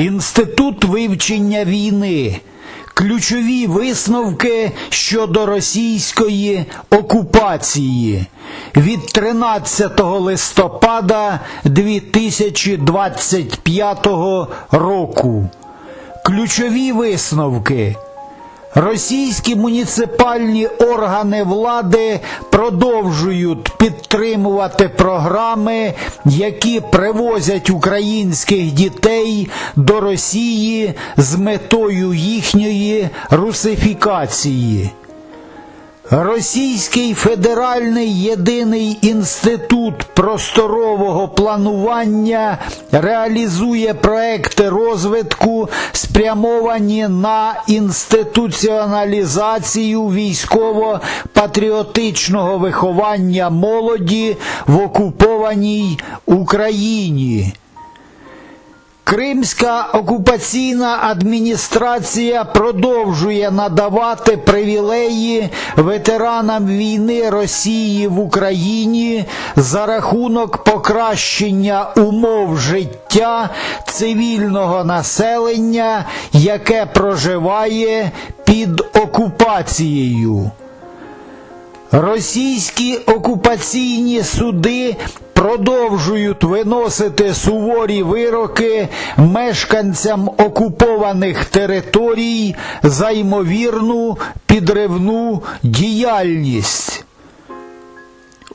Інститут вивчення війни. Ключові висновки щодо російської окупації від 13 листопада 2025 року. Ключові висновки. Російські муніципальні органи влади продовжують підтримувати програми, які привозять українських дітей до Росії з метою їхньої русифікації. Російський федеральний єдиний інститут просторового планування реалізує проекти розвитку, спрямовані на інституціоналізацію військово-патріотичного виховання молоді в окупованій Україні. Кримська окупаційна адміністрація продовжує надавати привілеї ветеранам війни Росії в Україні за рахунок покращення умов життя цивільного населення, яке проживає під окупацією. Російські окупаційні суди продовжують виносити суворі вироки мешканцям окупованих територій за ймовірну підривну діяльність.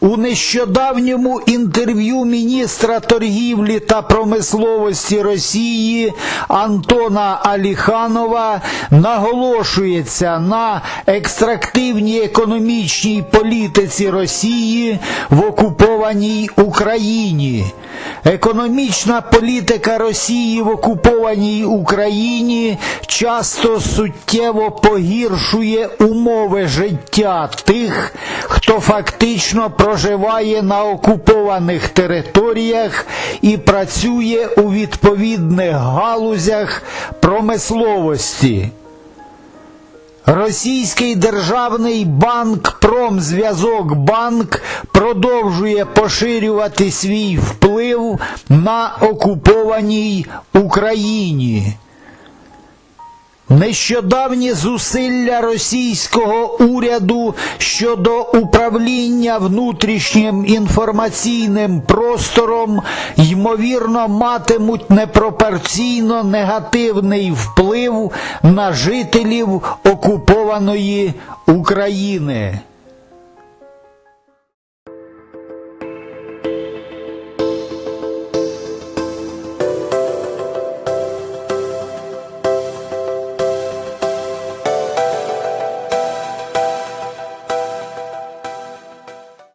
У нещодавньому інтерв'ю міністра торгівлі та промисловості Росії Антона Аліханова наголошується на екстрактивній економічній політиці Росії в окупованій Україні. Економічна політика Росії в окупованій Україні часто суттєво погіршує умови життя тих, хто фактично проживає на окупованих територіях і працює у відповідних галузях промисловості. Російський державний банк Промзв'язок Банк продовжує поширювати свій вплив на окупованій Україні. Нещодавні зусилля російського уряду щодо управління внутрішнім інформаційним простором ймовірно матимуть непропорційно негативний вплив на жителів окупованої України.